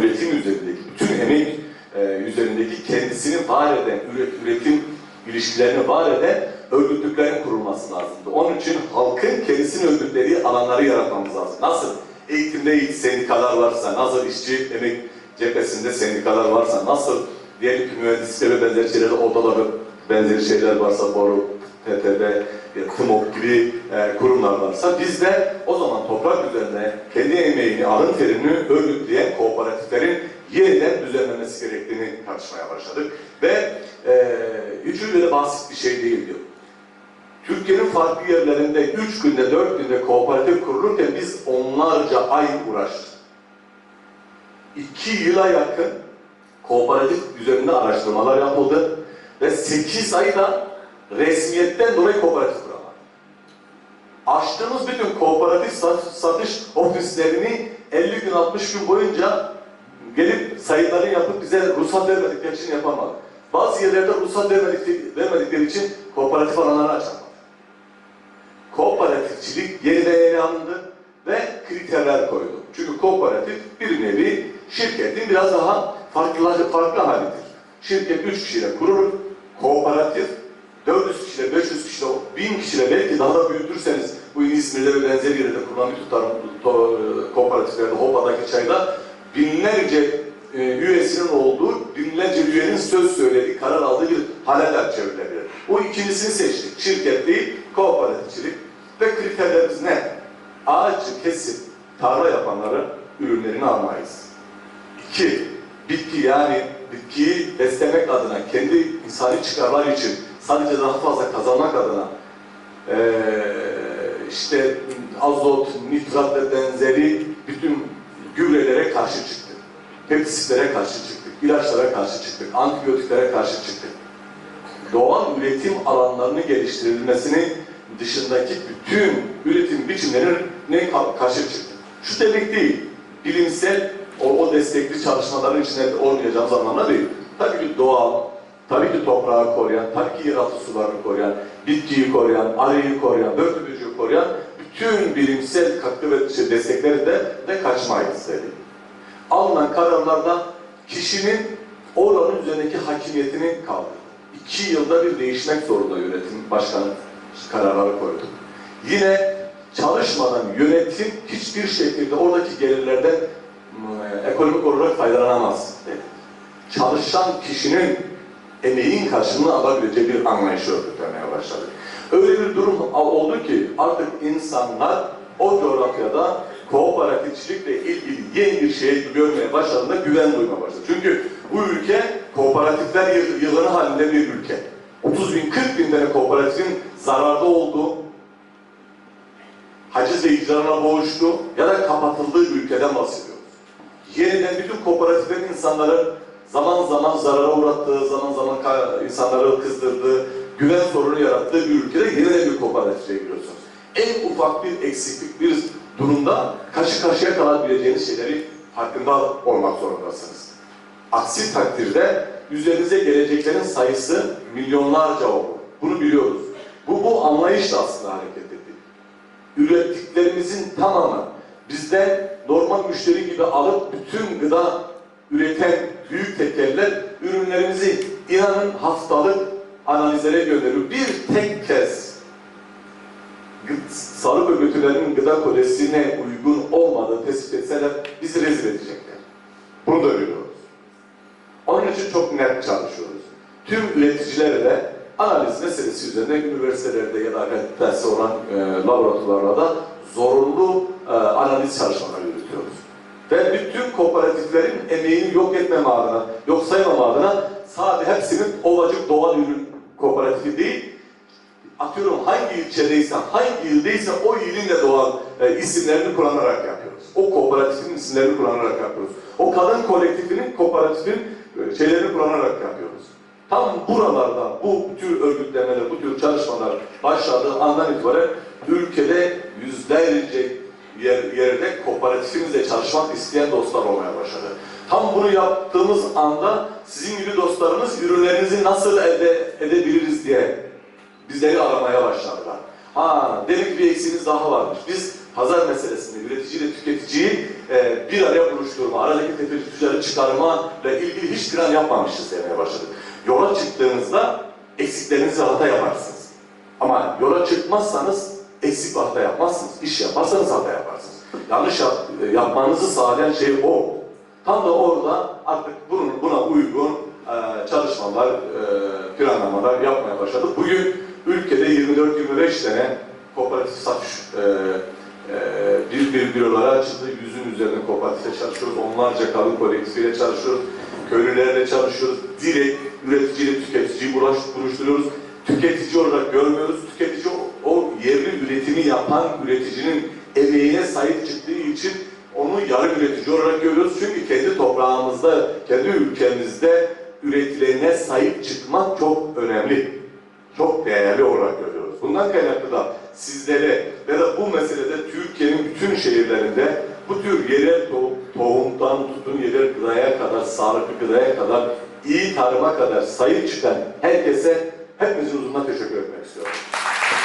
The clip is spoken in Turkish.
üretim üzerindeki, bütün emek e, üzerindeki kendisini var eden, üret- üretim ilişkilerini var eden örgütlüklerin kurulması lazımdı. Onun için halkın kendisini örgütlediği alanları yaratmamız lazım. Nasıl eğitimde sendikalar varsa, nasıl işçi emek cephesinde sendikalar varsa, nasıl diyelim ki mühendislikte ve benzeri şeyler, odaları benzeri şeyler varsa, boru, TTB, TMOK gibi e, kurumlar varsa biz de o zaman toprak üzerine kendi emeğini, alın terini örgütleyen kooperatiflerin yeniden düzenlenmesi gerektiğini tartışmaya başladık. Ve e, hiç öyle basit bir şey değil diyor. Türkiye'nin farklı yerlerinde 3 günde, 4 günde kooperatif kurulurken biz onlarca ay uğraştık. 2 yıla yakın kooperatif üzerinde araştırmalar yapıldı ve 8 ayda resmiyetten dolayı kooperatif kuramadık. Açtığımız bütün kooperatif sat- satış ofislerini 50 gün 60 gün boyunca gelip sayılarını yapıp bize ruhsat vermedikleri için yapamadık. Bazı yerlerde ruhsat vermedik, vermedikleri için kooperatif alanları açamadık. Kooperatifçilik yeniden ele alındı ve kriterler koydu. Çünkü kooperatif bir nevi şirketin biraz daha farklı, farklı halidir. Şirket 3 kişiyle kurulur, kooperatif 400 kişiyle, 500 kişiyle, 1000 kişiyle belki daha da büyütürseniz bu İzmir'de ve benzeri yerlerde kurulan tarım to- kooperatiflerde, Hopa'daki çayda binlerce e, üyesinin olduğu, binlerce üyenin söz söylediği, karar aldığı bir haleler çevrilebilir. Bu ikincisini seçtik. Şirket değil, kooperatifçilik. Ve kriterlerimiz ne? Ağaçı kesip tarla yapanların ürünlerini almayız. İki, bitki yani bitkiyi beslemek adına, kendi insani çıkarlar için sadece daha fazla kazanmak adına eee, işte azot, nitrat ve benzeri bütün gübrelere karşı çıktık. Pestisitlere karşı çıktık, ilaçlara karşı çıktık, antibiyotiklere karşı çıktık. Doğal üretim alanlarının geliştirilmesini dışındaki bütün üretim biçimlerine ka- karşı çıktık. Şu demek değil, bilimsel o, o destekli çalışmaların içinde olmayacağımız anlamda değil. Tabii ki doğal, tabii ki toprağı koruyan, tabii ki yeraltı sularını koruyan, bitkiyi koruyan, arıyı koruyan, börtü koruyan bütün bilimsel katkı ve şey, destekleri de, de kaçmayız dedi. Alınan kararlarda kişinin oranın üzerindeki hakimiyetini kaldırdı. İki yılda bir değişmek zorunda yönetim başkanı kararları koydu. Yine çalışmadan yönetim hiçbir şekilde oradaki gelirlerden ekonomik olarak faydalanamaz dedi. Çalışan kişinin emeğin karşılığını alabileceği bir anlayışı örgütlemeye başladı. Öyle bir durum oldu ki artık insanlar o coğrafyada kooperatifçilikle ilgili yeni bir şey görmeye başladığında güven duymaya başladı. Çünkü bu ülke kooperatifler yı- yığını halinde bir ülke. 30 bin, 40 bin tane kooperatifin zararda olduğu, haciz ve icrana boğuştu ya da kapatıldığı ülkeden bahsediyoruz. Yeniden bütün kooperatiflerin insanları zaman zaman zarara uğrattığı, zaman zaman insanları kızdırdığı, güven sorunu yarattığı bir ülkede yeniden bir kooperatifle giriyorsunuz. En ufak bir eksiklik, bir durumda karşı karşıya kalabileceğiniz şeyleri farkında olmak zorundasınız. Aksi takdirde üzerinize geleceklerin sayısı milyonlarca olur. Bunu biliyoruz. Bu, bu anlayışla aslında hareket ettik. Ürettiklerimizin tamamı bizden normal müşteri gibi alıp bütün gıda üreten büyük tekeller ürünlerimizi inanın haftalık analizlere gönderiyor. Bir tek kez sağlık örgütlerinin gıda kodesine uygun olmadığı tespit etseler bizi rezil edecekler. Bunu da biliyoruz. Onun için çok net çalışıyoruz. Tüm üreticilere de analiz meselesi üzerinde üniversitelerde ya da akreditesi olan e, laboratuvarlarda zorunlu e, analiz çalışmaları yürütüyoruz. Ve bütün kooperatiflerin emeğini yok etmeme adına, yok saymama adına sadece hepsinin ovacık doğal ürün kooperatifi değil, atıyorum hangi ilçedeyse, hangi ildeyse o ilin de doğal e, isimlerini kullanarak yapıyoruz. O kooperatifin isimlerini kullanarak yapıyoruz. O kadın kolektifinin, kooperatifin e, şeylerini kullanarak yapıyoruz. Tam buralarda bu tür örgütlemeler, bu tür çalışmalar başladığı andan itibaren ülkede yüzlerce yer, yerde kooperatifimizle çalışmak isteyen dostlar olmaya başladı. Tam bunu yaptığımız anda sizin gibi dostlarımız ürünlerinizi nasıl elde edebiliriz diye bizleri aramaya başladılar. Ha, demek bir eksiğimiz daha varmış. Biz pazar meselesinde üreticiyle tüketiciyi e, bir araya buluşturma, aradaki tefekkürleri çıkarma ile ilgili hiç plan yapmamışız demeye başladık. Yola çıktığınızda eksiklerinizi hata yaparsınız. Ama yola çıkmazsanız eksik hata yapmazsınız. İş yaparsanız hata yaparsınız. Yanlış yap, e, yapmanızı sağlayan şey o. Tam da orada artık bunun, buna uygun e, çalışmalar, e, planlamalar yapmaya başladık. Bugün ülkede 24-25 tane kooperatif satış e, e, bir bir bürolara açıldı. Yüzün üzerinde kooperatifle çalışıyoruz. Onlarca kadın kolektifiyle çalışıyoruz. Köylülerle çalışıyoruz. Direkt üreticiyle tüketiciyi buluşturuyoruz. Tüketici olarak görmüyoruz. Tüketici o yerli üretimi yapan üreticinin emeğine sahip çıktığı için onu yarı üretici olarak görüyoruz. Çünkü kendi toprağımızda, kendi ülkemizde üretilene sahip çıkmak çok önemli. Çok değerli olarak görüyoruz. Bundan kaynaklı da sizlere ve da bu meselede Türkiye'nin bütün şehirlerinde bu tür yerel to- tohumdan tutun yerel gıdaya kadar, sağlıklı gıdaya kadar, iyi tarıma kadar sahip çıkan herkese hepinizin huzuruna teşekkür etmek istiyorum.